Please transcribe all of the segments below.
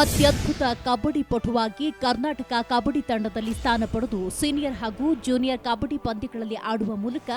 ಅತ್ಯದ್ಭುತ ಕಬಡ್ಡಿ ಪಟುವಾಗಿ ಕರ್ನಾಟಕ ಕಬಡ್ಡಿ ತಂಡದಲ್ಲಿ ಸ್ಥಾನ ಪಡೆದು ಸೀನಿಯರ್ ಹಾಗೂ ಜೂನಿಯರ್ ಕಬಡ್ಡಿ ಪಂದ್ಯಗಳಲ್ಲಿ ಆಡುವ ಮೂಲಕ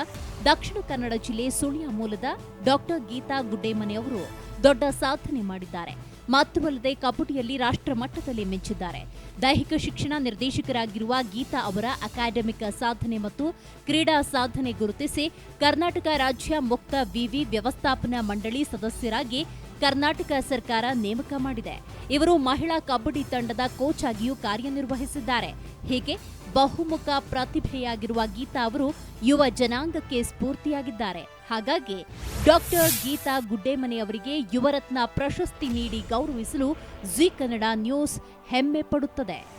ದಕ್ಷಿಣ ಕನ್ನಡ ಜಿಲ್ಲೆ ಸುಳ್ಯ ಮೂಲದ ಡಾಕ್ಟರ್ ಗೀತಾ ಗುಡ್ಡೇಮನೆಯವರು ದೊಡ್ಡ ಸಾಧನೆ ಮಾಡಿದ್ದಾರೆ. ಮಾತ್ರವಲ್ಲದೆ ಕಬಡ್ಡಿಯಲ್ಲಿ ರಾಷ್ಟ್ರ ಮಟ್ಟದಲ್ಲಿ ಮಿಂಚಿದ್ದಾರೆ ದೈಹಿಕ ಶಿಕ್ಷಣ ನಿರ್ದೇಶಕರಾಗಿರುವ ಗೀತಾ ಅವರ ಅಕಾಡೆಮಿಕ್ ಸಾಧನೆ ಮತ್ತು ಕ್ರೀಡಾ ಸಾಧನೆ ಗುರುತಿಸಿ ಕರ್ನಾಟಕ ರಾಜ್ಯ ಮುಕ್ತ ವಿವಿ ವ್ಯವಸ್ಥಾಪನಾ ಮಂಡಳಿ ಸದಸ್ಯರಾಗಿ ಕರ್ನಾಟಕ ಸರ್ಕಾರ ನೇಮಕ ಮಾಡಿದೆ. ಇವರು ಮಹಿಳಾ ಕಬಡ್ಡಿ ತಂಡದ ಕೋಚ್ ಆಗಿಯೂ ಕಾರ್ಯನಿರ್ವಹಿಸಿದ್ದಾರೆ. ಹೀಗೆ ಬಹುಮುಖ ಪ್ರತಿಭೆಯಾಗಿರುವ ಗೀತಾ ಅವರು ಯುವ ಜನಾಂಗಕ್ಕೆ ಸ್ಫೂರ್ತಿಯಾಗಿದ್ದಾರೆ. ಹಾಗಾಗಿ ಡಾಕ್ಟರ್ ಗೀತಾ ಗುಡ್ಡೇಮನೆ ಅವರಿಗೆ ಯುವರತ್ನ ಪ್ರಶಸ್ತಿ ನೀಡಿ ಗೌರವಿಸಲು ಜಿ ಕನ್ನಡ ನ್ಯೂಸ್ ಹೆಮ್ಮೆ ಪಡುತ್ತದೆ.